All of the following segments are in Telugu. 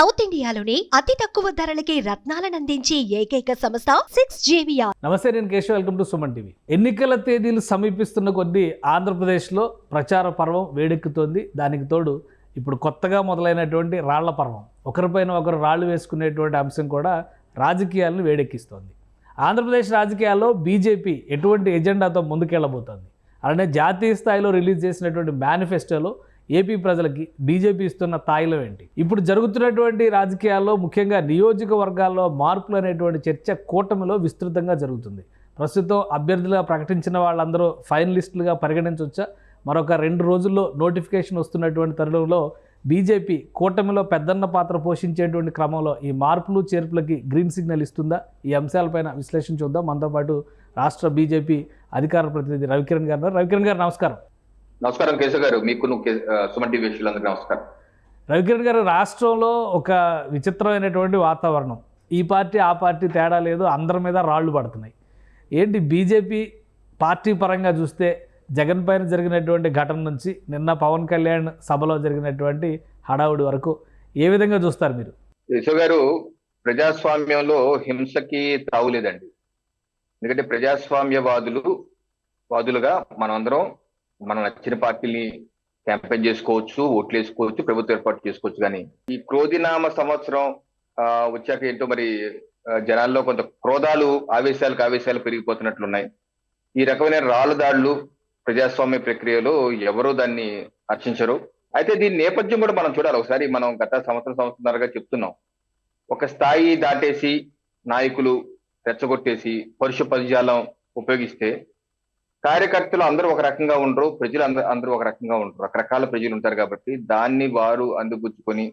సౌత్ ఇండియాలోనే అతి తక్కువ ధరలకి రత్నాలనందించే ఏకైక సంస్థ సిక్స్ జేవియా నమస్తే నేను Keshav. Welcome to Suman TV. ఎన్నికల తేదీలు సమీపిస్తున్న కొద్దీ ఆంధ్రప్రదేశ్లో ప్రచార పర్వం వేడెక్కుతోంది. దానికి తోడు ఇప్పుడు కొత్తగా మొదలైనటువంటి రాళ్ళ పర్వం ఒకరిపైన ఒకరు రాళ్ళు వేసుకునేటువంటి అంశం కూడా రాజకీయాలను వేడెక్కిస్తోంది. ఆంధ్రప్రదేశ్ రాజకీయాల్లో బీజేపీ ఎటువంటి ఎజెండాతో ముందుకెళ్ళబోతోంది. అలానే జాతీయ స్థాయిలో రిలీజ్ చేసినటువంటి మేనిఫెస్టోలో ఏపీ ప్రజలకి బీజేపీ ఇస్తున్న తాయిలం ఏంటి? ఇప్పుడు జరుగుతున్నటువంటి రాజకీయాల్లో ముఖ్యంగా నియోజకవర్గాల్లో మార్పులు అనేటువంటి చర్చ కూటమిలో విస్తృతంగా జరుగుతుంది. ప్రస్తుతం అభ్యర్థులుగా ప్రకటించిన వాళ్ళందరూ ఫైనలిస్టులుగా పరిగణించవచ్చా మరొక రెండు రోజుల్లో నోటిఫికేషన్ వస్తున్నటువంటి తరుణంలో బీజేపీ కూటమిలో పెద్దన్న పాత్ర పోషించేటువంటి క్రమంలో ఈ మార్పులు చేర్పులకి గ్రీన్ సిగ్నల్ ఇస్తుందా? ఈ అంశాలపైన విశ్లేషణ చూద్దాం. మనతో పాటు రాష్ట్ర బీజేపీ అధికార ప్రతినిధి రవికిరణ్ గారు రవికిరణ్ గారు నమస్కారం. నమస్కారం కేశవ్ గారు. మీకు సుమన్ టీవీ వీక్షకులందరికీ నమస్కారం. రవికిరణ్ గారు రాష్ట్రంలో ఒక విచిత్రమైనటువంటి వాతావరణం. ఈ పార్టీ ఆ పార్టీ తేడా లేదు అందరి మీద రాళ్ళు పడుతున్నాయి. ఏంటి బీజేపీ పార్టీ పరంగా చూస్తే జగన్ పైన జరిగినటువంటి ఘటన నుంచి నిన్న పవన్ కళ్యాణ్ సభలో జరిగినటువంటి హడావుడి వరకు ఏ విధంగా చూస్తారు మీరు? కేశవ్ గారు ప్రజాస్వామ్యంలో హింసకి తావులేదండి. ఎందుకంటే ప్రజాస్వామ్యవాదులు వాదులుగా మనమందరం మన నచ్చిన పార్టీని క్యాంపెయిన్ చేసుకోవచ్చు ఓట్లు వేసుకోవచ్చు ప్రభుత్వం ఏర్పాటు చేసుకోవచ్చు కానీ ఈ క్రోధినామ సంవత్సరం ఆ, వచ్చాక ఏంటో మరి జనాల్లో కొంత క్రోధాలు ఆవేశాలకు ఆవేశాలు పెరిగిపోతున్నట్లున్నాయి. ఈ రకమైన రాళ్ళు దాడులు ప్రజాస్వామ్య ప్రక్రియలో ఎవరూ దాన్ని హర్షించరు. అయితే దీని నేపథ్యం కూడా మనం చూడాలి. ఒకసారి మనం గత సంవత్సరం సంవత్సరాలుగా చెప్తున్నాం. ఒక స్థాయి దాటేసి నాయకులు రెచ్చగొట్టేసి పరుష పదజాలం ఉపయోగిస్తే కార్యకర్తలు అందరూ ఒక రకంగా ఉండరు ప్రజలు అందరూ అందరూ ఒక రకంగా ఉండరు. రకరకాల ప్రజలు ఉంటారు కాబట్టి దాన్ని వారు అందిపుచ్చుకొని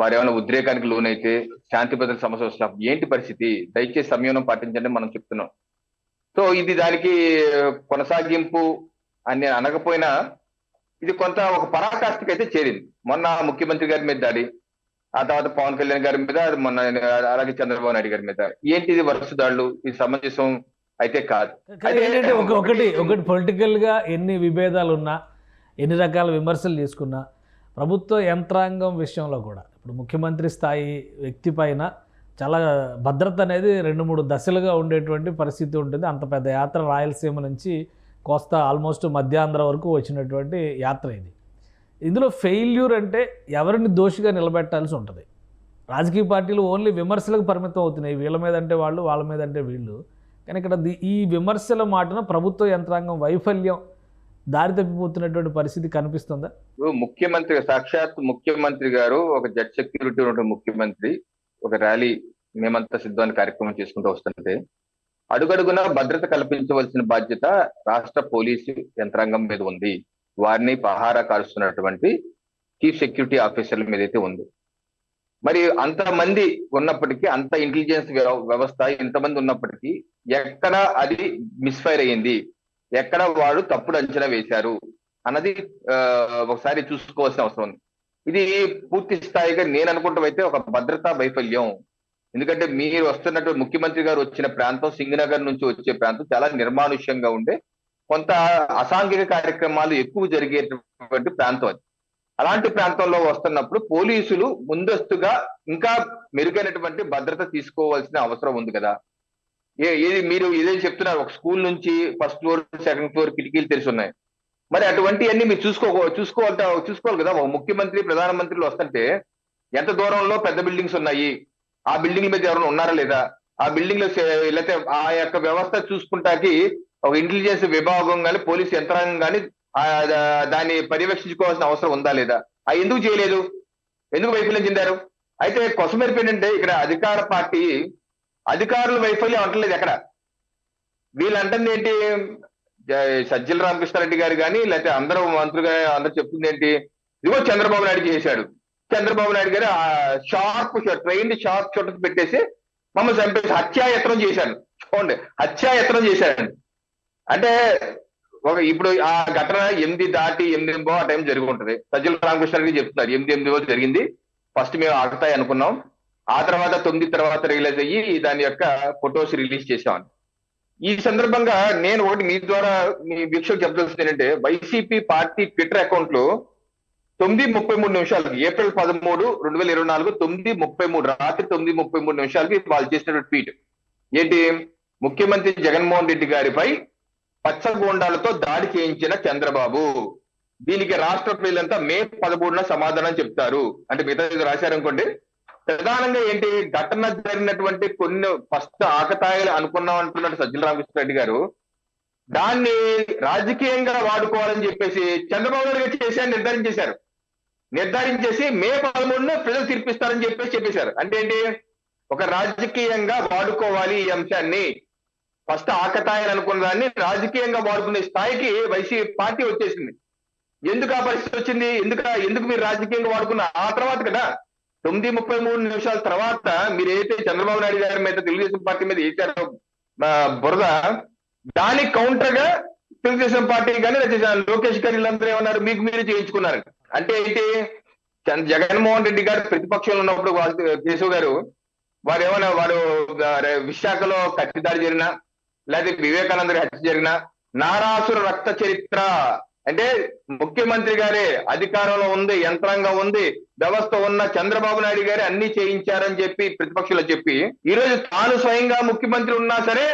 వారు ఏమైనా ఉద్రేకానికి లోనైతే శాంతి భద్రత సమస్య వచ్చినప్పుడు ఏంటి పరిస్థితి? దయచేసి సంయమనం పాటించండి మనం చెప్తున్నాం. సో ఇది దానికి కొనసాగింపు అని నేను అనకపోయినా ఇది కొంత ఒక పరాకాష్ఠకి అయితే చేరింది. మొన్న ముఖ్యమంత్రి గారి మీద దాడి ఆ తర్వాత పవన్ కళ్యాణ్ గారి మీద మొన్న అలాగే చంద్రబాబు నాయుడు గారి మీద. ఏంటి ఇది వరుస దాడులు? ఇది సమంజసం అయితే కాదు. కానీ ఏంటంటే ఒక ఒకటి ఒకటి పొలిటికల్గా ఎన్ని విభేదాలు ఉన్నా ఎన్ని రకాల విమర్శలు చేసుకున్నా ప్రభుత్వ యంత్రాంగం విషయంలో కూడా ఇప్పుడు ముఖ్యమంత్రి స్థాయి వ్యక్తి పైన చాలా భద్రత అనేది రెండు మూడు దశలుగా ఉండేటువంటి పరిస్థితి ఉంటుంది. అంత పెద్ద యాత్ర రాయలసీమ నుంచి కోస్తా ఆల్మోస్ట్ మధ్యాంధ్ర వరకు వచ్చినటువంటి యాత్ర ఇది. ఇందులో ఫెయిల్యూర్ అంటే ఎవరిని దోషిగా నిలబెట్టాల్సి ఉంటుంది? రాజకీయ పార్టీలు ఓన్లీ విమర్శలకు పరిమితం అవుతున్నాయి. వీళ్ళ మీద అంటే వాళ్ళు వాళ్ళ మీద అంటే వీళ్ళు. కానీ ఇక్కడ ఈ విమర్శల మాటను ప్రభుత్వ యంత్రాంగం వైఫల్యం దారి తప్పిపోతున్నటువంటి పరిస్థితి కనిపిస్తుందా? ముఖ్యమంత్రి సాక్షాత్ ముఖ్యమంత్రి గారు ఒక జడ్ సెక్యూరిటీ ఉన్న ముఖ్యమంత్రి ఒక ర్యాలీ మేమంతా సిద్ధాన్ని కార్యక్రమం చేసుకుంటూ వస్తుంటే అడుగడుగున భద్రత కల్పించవలసిన బాధ్యత రాష్ట్ర పోలీసు యంత్రాంగం మీద ఉంది. వారిని పహారా కారుస్తున్నటువంటి చీఫ్ సెక్యూరిటీ ఆఫీసర్ల మీద అయితే ఉంది. మరి అంతమంది ఉన్నప్పటికీ అంత ఇంటెలిజెన్స్ వ్యవస్థ ఇంతమంది ఉన్నప్పటికీ ఎక్కడ అది మిస్ఫైర్ అయ్యింది? ఎక్కడ వాడు తప్పుడు అంచనా వేశారు? అన్నది ఒకసారి చూసుకోవాల్సిన అవసరం ఉంది. ఇది పూర్తి స్థాయిగా నేను అనుకుంటామైతే ఒక భద్రతా వైఫల్యం. ఎందుకంటే మీరు వస్తున్నట్టు ముఖ్యమంత్రి గారు వచ్చిన ప్రాంతం సింగనగర్ నుంచి వచ్చే ప్రాంతం చాలా నిర్మానుష్యంగా ఉండే కొంత అసాంఘిక కార్యక్రమాలు ఎక్కువ జరిగేటువంటి ప్రాంతం అది. అలాంటి ప్రాంతంలో వస్తున్నప్పుడు పోలీసులు ముందస్తుగా ఇంకా మెరుగైనటువంటి భద్రత తీసుకోవాల్సిన అవసరం ఉంది కదా. ఏది మీరు ఇదే చెప్తున్నారు. ఒక స్కూల్ నుంచి ఫస్ట్ ఫ్లోర్ సెకండ్ ఫ్లోర్ కిటికీలు తెలిసి ఉన్నాయి మరి అటువంటివన్నీ మీరు చూసుకో చూసుకోవాలి చూసుకోవాలి కదా. ఒక ముఖ్యమంత్రి ప్రధానమంత్రులు వస్తుంటే ఎంత దూరంలో పెద్ద బిల్డింగ్స్ ఉన్నాయి? ఆ బిల్డింగ్ మీద ఎవరైనా ఉన్నారా లేదా? ఆ బిల్డింగ్లో లేకపోతే ఆ యొక్క వ్యవస్థ చూసుకుంటాకి ఒక ఇంటెలిజెన్స్ విభాగం కానీ పోలీస్ యంత్రాంగం కానీ దాన్ని పర్యవేక్షించుకోవాల్సిన అవసరం ఉందా లేదా? ఆ ఎందుకు చేయలేదు? ఎందుకు వైఫల్యం చెందారు? అయితే కొసమెరుపు ఇక్కడ అధికార పార్టీ అధికారుల వైఫల్యం అంటలేదు ఎక్కడ? వీళ్ళు అంటుంది ఏంటి సజ్జల రామకృష్ణారెడ్డి గారు కానీ లేకపోతే అందరూ మంత్రులు అందరూ చెప్తుంది ఏంటి? ఇదిగో చంద్రబాబు నాయుడు చేశాడు. చంద్రబాబు నాయుడు గారు షార్ప్ ట్రైన్ షార్ప్ షూటర్స్ పెట్టేసి మమ్మల్ని చంపేసి హత్యాయత్నం చేశాడు. చూడండి హత్యాయత్నం చేశాడు. అంటే ఒక ఇప్పుడు ఆ ఘటన ఎనిమిది దాటి ఎనిమిది ఆ టైం జరిగి ఉంటుంది. సజ్జల రామకృష్ణారెడ్డి చెప్తున్నారు ఎనిమిది ఎనిమిది జరిగింది. ఫస్ట్ మేము ఆగుతాయి అనుకున్నాం. ఆ తర్వాత తొమ్మిది తర్వాత రిలీజ్ అయ్యి దాని యొక్క ఫొటోస్ రిలీజ్ చేసామని ఈ సందర్భంగా నేను ఒకటి మీ ద్వారా మీ వీక్షకు చెప్పదలసింది ఏంటంటే వైసీపీ పార్టీ ట్విట్టర్ అకౌంట్లో తొమ్మిది ముప్పై మూడు నిమిషాలకి ఏప్రిల్ పదమూడు రెండు వేల ఇరవై నాలుగు తొమ్మిది ముప్పై మూడు రాత్రి తొమ్మిది ముప్పై మూడు నిమిషాలకి వాళ్ళు చేసిన ట్వీట్. ఏంటి? ముఖ్యమంత్రి జగన్మోహన్ రెడ్డి గారిపై పచ్చగోండాలతో దాడి చేయించిన చంద్రబాబు. దీనికి రాష్ట్ర ప్రజలంతా మే పదమూడున సమాధానం చెప్తారు. అంటే మిగతా రాశారనుకోండి ప్రధానంగా ఏంటి? ఘటన జరిగినటువంటి కొన్ని ఫస్ట్ ఆకతాయిలు అనుకున్నాం అంటున్నాడు సజ్జల రామకృష్ణారెడ్డి గారు. దాన్ని రాజకీయంగా వాడుకోవాలని చెప్పేసి చంద్రబాబు నాయుడు గారు చేశారు నిర్ధారించేశారు. నిర్ధారించేసి మే పదమూడున ప్రజలు తీర్పిస్తారని చెప్పేసి చెప్పేశారు. అంటే ఏంటి? ఒక రాజకీయంగా వాడుకోవాలి ఈ అంశాన్ని. ఫస్ట్ ఆకతాయని అనుకున్న దాన్ని రాజకీయంగా వాడుకునే స్థాయికి వైసీపీ పార్టీ వచ్చేసింది. ఎందుకు ఆ పరిస్థితి వచ్చింది? ఎందుకు ఎందుకు మీరు రాజకీయంగా వాడుకున్న ఆ తర్వాత కదా? తొమ్మిది ముప్పై మూడు నిమిషాల తర్వాత మీరు ఏదైతే చంద్రబాబు నాయుడు గారి మీద తెలుగుదేశం పార్టీ మీద వేసారో బురద దానికి కౌంటర్గా తెలుగుదేశం పార్టీ కానీ లోకేష్ గారు వీళ్ళందరూ ఏమన్నారు? మీకు మీరు చేయించుకున్నారు. అంటే అయితే చంద్ర- జగన్మోహన్ రెడ్డి గారు ప్రతిపక్షంలో ఉన్నప్పుడు కేశవ్ గారు వారు ఏమైనా వారు విశాఖలో కత్తిదాడి జరిగినా లేకపోతే వివేకానంద హత్య జరిగినా నారాసుర రక్త చరిత్ర అంటే ముఖ్యమంత్రి గారే అధికారంలో ఉంది యంత్రాంగం ఉంది వ్యవస్థ ఉన్న చంద్రబాబు నాయుడు గారు అన్ని చేయించారని చెప్పి ప్రతిపక్షంలో చెప్పి ఈ రోజు తాను స్వయంగా ముఖ్యమంత్రి ఉన్నా సరే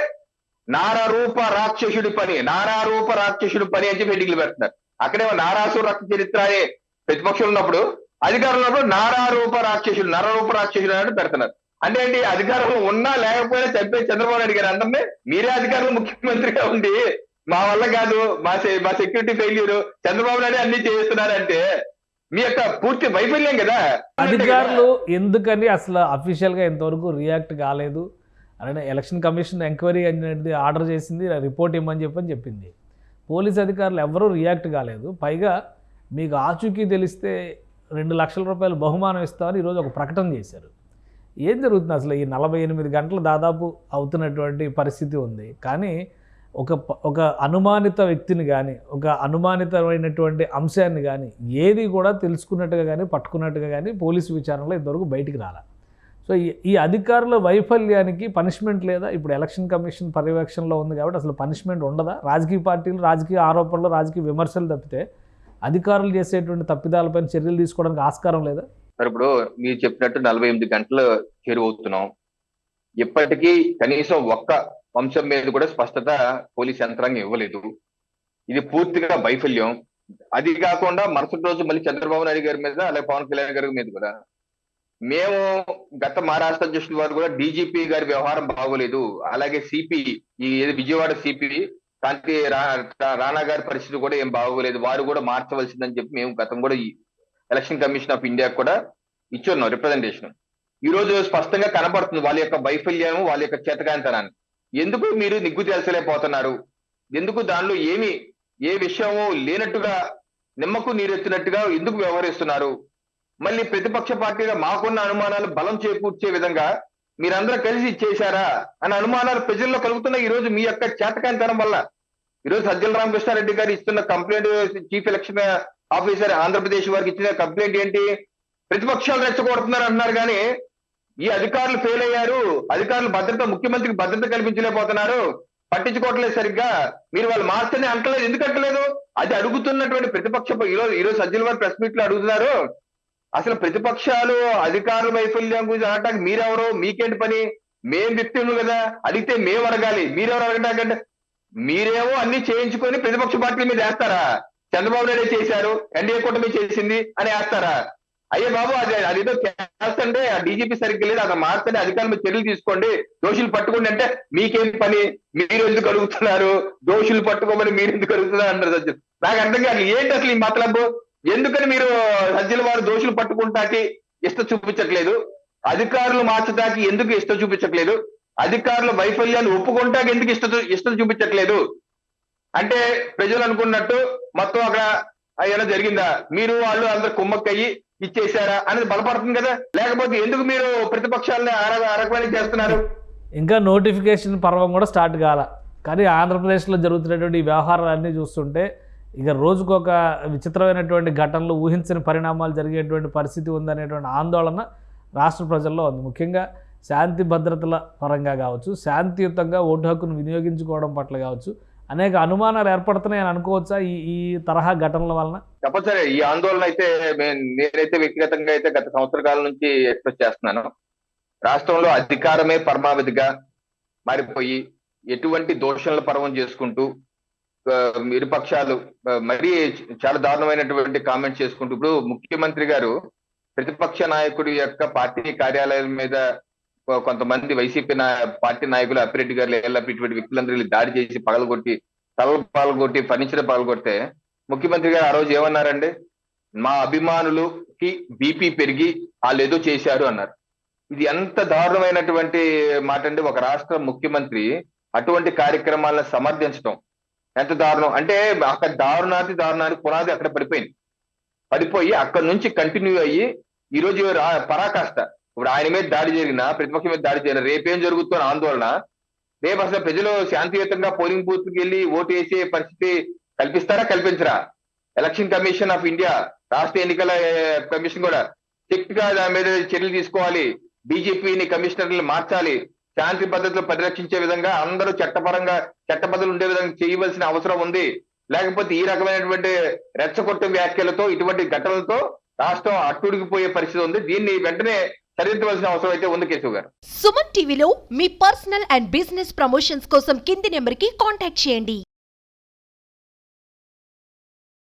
నారా రూప రాక్షసుడి పని నారా రూప రాక్షసుడి పని అని చెప్పి హెడ్డింగ్లు పెడుతున్నారు. అక్కడేమో నారాసుర రక్త చరిత్ర అనే ప్రతిపక్షంలో ఉన్నప్పుడు అధికారంలో ఉన్నప్పుడు నారా రూప రాక్షసుడు నరరూప రాక్షసుడు అని పెడుతున్నారు. అంటే ఏంటి అధికారంలో ఉన్నా లేకపోయినా చంపే చంద్రబాబు నాయుడు గారు అందరినీ మీరే అధికారంలో ముఖ్యమంత్రిగా ఉండి మా వల్ల కాదు మా మా సెక్యూరిటీ ఫెయిల్యూర్ చంద్రబాబు నాయుడు అన్ని చేస్తున్నారంటే మీ యొక్క పూర్తి వైఫల్యం కదా. అధికారులు ఎందుకని అసలు అఫీషియల్గా ఇంతవరకు రియాక్ట్ కాలేదు? అలానే ఎలక్షన్ కమిషన్ ఎంక్వైరీ అనేది ఆర్డర్ చేసింది రిపోర్ట్ ఇవ్వమని చెప్పని చెప్పింది. పోలీస్ అధికారులు ఎవరూ రియాక్ట్ కాలేదు. పైగా మీకు ఆచూకీ తెలిస్తే రెండు లక్షల రూపాయలు బహుమానం ఇస్తామని ఈరోజు ఒక ప్రకటన చేశారు. ఏం జరుగుతుంది? అసలు ఈ నలభై ఎనిమిది గంటలు దాదాపు అవుతున్నటువంటి పరిస్థితి ఉంది. కానీ ఒక ఒక అనుమానిత వ్యక్తిని కానీ ఒక అనుమానితమైనటువంటి అంశాన్ని కానీ ఏది కూడా తెలుసుకున్నట్టుగా కానీ పట్టుకున్నట్టుగా కానీ పోలీసు విచారణలో ఇంతవరకు బయటికి రాలా. సో ఈ ఈ అధికారుల వైఫల్యానికి పనిష్మెంట్ లేదా? ఇప్పుడు ఎలక్షన్ కమిషన్ పర్యవేక్షణలో ఉంది కాబట్టి అసలు పనిష్మెంట్ ఉండదా? రాజకీయ పార్టీలు రాజకీయ ఆరోపణలు రాజకీయ విమర్శలు తప్పితే అధికారులు చేసేటువంటి తప్పిదాలపైన చర్యలు తీసుకోవడానికి ఆస్కారం లేదా? మరి ఇప్పుడు మీరు చెప్పినట్టు నలభై ఎనిమిది గంటలు చేరువవుతున్నాం. ఇప్పటికీ కనీసం ఒక్క వంశం మీద కూడా స్పష్టత పోలీస్ యంత్రాంగం ఇవ్వలేదు. ఇది పూర్తిగా వైఫల్యం. అది కాకుండా మరుసటి రోజు మళ్ళీ చంద్రబాబు నాయుడు గారి మీద అలాగే పవన్ కళ్యాణ్ గారి మీద కూడా. మేము గత మహారాష్ట్ర అధ్యక్షుల వారు కూడా డీజీపీ గారి వ్యవహారం బాగోలేదు. అలాగే సిపి ఈ ఏది విజయవాడ సిపి కాంతి రా- రాణా గారి పరిస్థితి కూడా ఏం బాగోలేదు. వారు కూడా మార్చవలసిందని చెప్పి మేము గతం కూడా ఈ ఎలక్షన్ కమిషన్ ఆఫ్ ఇండియా కూడా ఇచ్చున్నాం రిప్రజెంటేషన్. ఈ రోజు స్పష్టంగా కనబడుతుంది వాళ్ళ యొక్క వైఫల్యం వాళ్ళ యొక్క చేతకాంతనాన్ని ఎందుకు మీరు నిగ్గు తేల్చలేకపోతున్నారు ఎందుకు దానిలో ఏమి ఏ విషయము లేనట్టుగా నిమ్మకు నీరెత్తినట్టుగా ఎందుకు వ్యవహరిస్తున్నారు? మళ్ళీ ప్రతిపక్ష పార్టీగా మాకున్న అనుమానాలు బలం చేకూర్చే విధంగా మీరందరూ కలిసి చేశారా? అనే అనుమానాలు ప్రజల్లో కలుగుతున్న ఈ రోజు మీ యొక్క చేతకాంతనం వల్ల. ఈ రోజు సజ్జల రామకృష్ణారెడ్డి గారు ఇస్తున్న complaint chief election officer Andhra Pradesh వారికి ఇచ్చిన కంప్లైంట్ ఏంటి? ప్రతిపక్షాలు రెచ్చగొడుతున్నారు అంటున్నారు కానీ ఈ అధికారులు ఫెయిల్ అయ్యారు. అధికారులు భద్రత ముఖ్యమంత్రికి భద్రత కల్పించలేకపోతున్నారు. పట్టించుకోవట్లేదు సరిగ్గా. మీరు వాళ్ళు మార్చని అంటలేదు. ఎందుకు అంటలేదు? అది అడుగుతున్నటువంటి ప్రతిపక్ష ఈరోజు ఈరోజు సజ్జల వారు ప్రెస్ మీట్లో అడుగుతున్నారు. అసలు ప్రతిపక్షాలు అధికారుల వైఫల్యం గురించి అనడానికి మీరెవరు? మీకేంటి పని? మేం వ్యక్తులు కదా. అడిగితే మేము అడగాలి. మీరెవరు అడగడాకంటే మీరేమో అన్ని చేయించుకొని ప్రతిపక్ష పార్టీల మీద వేస్తారా? చంద్రబాబు నాయుడు చేశారు. ఎన్డీఏ కూటమి చేసింది అని వేస్తారా? అయ్యే బాబు అది అదేదో చేస్తంటే ఆ డీజీపీ సరిగ్గా లేదు అది మార్చండి అధికారులు చర్యలు తీసుకోండి. దోషులు పట్టుకోండి అంటే మీకేం పని? మీరు ఎందుకు అడుగుతున్నారు? దోషులు పట్టుకోమని మీరు ఎందుకు అడుగుతున్నారు అంటారు సజ్జలు నాకు అర్థం కాదు ఏంటి అసలు ఈ మతలబ్బు ఎందుకని మీరు సజ్జల వారు దోషులు పట్టుకుంటాకి ఇష్టం చూపించట్లేదు? అధికారులు మార్చడానికి ఎందుకు ఇష్టం చూపించట్లేదు? అధికారుల వైఫల్యాలు ఒప్పుకుంటాకి ఎందుకు ఇష్టం ఇష్టం చూపించట్లేదు? అంటే ప్రజలు అనుకున్నట్టు మొత్తం అక్కడ ఏమైనా జరిగిందా? మీరు వాళ్ళు అందరు కుమ్మక్కయ్యి ఇచ్చేసారా అనేది బలపడుతుంది కదా? లేకపోతే ఎందుకు మీరు ప్రతిపక్షాలని అర చేస్తున్నారు? ఇంకా నోటిఫికేషన్ పర్వం కూడా స్టార్ట్ కాల. కానీ ఆంధ్రప్రదేశ్లో జరుగుతున్నటువంటి వ్యవహారాలన్నీ చూస్తుంటే ఇక రోజుకొక విచిత్రమైనటువంటి ఘటనలు ఊహించని పరిణామాలు జరిగేటువంటి పరిస్థితి ఉందనేటువంటి ఆందోళన రాష్ట్ర ప్రజల్లో ఉంది. ముఖ్యంగా శాంతి భద్రతల పరంగా కావచ్చు శాంతియుతంగా ఓటు హక్కును వినియోగించుకోవడం పట్ల కావచ్చు అనేక అనుమానాలు ఏర్పడుతున్నాయని అనుకోవచ్చా ఈ ఈ తరహా ఘటనల వలన? తప్పనిసరి ఈ ఆందోళన అయితే నేనైతే వ్యక్తిగతంగా అయితే గత సంవత్సర కాలం నుంచి ఎక్స్ప్రెస్ చేస్తున్నాను. రాష్ట్రంలో అధికారమే పరమావధిగా మారిపోయి ఎటువంటి దోషణల పర్వం చేసుకుంటూ ఇరుపక్షాలు మరీ చాలా దారుణమైనటువంటి కామెంట్స్ చేసుకుంటూ ఇప్పుడు ముఖ్యమంత్రి గారు ప్రతిపక్ష నాయకుడి యొక్క పార్టీ కార్యాలయం మీద కొంతమంది వైసీపీ పార్టీ నాయకులు అప్పిరెడ్డి గారు లేళ్ళప్ప ఇటువంటి వ్యక్తులందరూ దాడి చేసి పగలగొట్టి తల పగలగొట్టి ఫర్నిచర్ పగలగొడితే ముఖ్యమంత్రి గారు ఆ రోజు ఏమన్నారండి? మా అభిమానులకి బీపీ పెరిగి వాళ్ళు ఏదో చేశారు అన్నారు. ఇది ఎంత దారుణమైనటువంటి మాట అండి ఒక రాష్ట్ర ముఖ్యమంత్రి అటువంటి కార్యక్రమాలను సమర్థించడం ఎంత దారుణం. అంటే అక్కడ దారుణాతి దారుణానికి పునాది అక్కడ పడిపోయింది. పడిపోయి అక్కడ నుంచి కంటిన్యూ అయ్యి ఈ రోజు పరాకాష్ట ఇప్పుడు ఆయన మీద దాడి జరిగినా ప్రతిపక్షం మీద దాడి జరిగిన రేపేం జరుగుతున్న ఆందోళన? రేపు అసలు ప్రజలు శాంతియుతంగా పోలింగ్ బూత్కి వెళ్ళి ఓటు వేసే పరిస్థితి కల్పిస్తారా కల్పించరా? ఎలక్షన్ కమిషన్ ఆఫ్ ఇండియా రాష్ట్ర ఎన్నికల కమిషన్ కూడా స్ట్రిక్ట్గా దాని మీద చర్యలు తీసుకోవాలి. బీజేపీని కమిషనర్లు మార్చాలి. శాంతి భద్రతలు పరిరక్షించే విధంగా అందరూ చట్టపరంగా చట్టబద్ధలు ఉండే విధంగా చేయవలసిన అవసరం ఉంది. లేకపోతే ఈ రకమైనటువంటి రెచ్చగొట్టు వ్యాఖ్యలతో ఇటువంటి ఘటనలతో రాష్ట్రం అట్టుడికిపోయే పరిస్థితి ఉంది. దీన్ని వెంటనే సరిదిద్దవలసిన అవసరం అయితే ఉంది కేశవ్ గారు. సుమన్ టీవీలో మీ పర్సనల్ అండ్ బిజినెస్ ప్రమోషన్స్ కోసం కింది నెంబర్కి కాంటాక్ట్ చేయండి.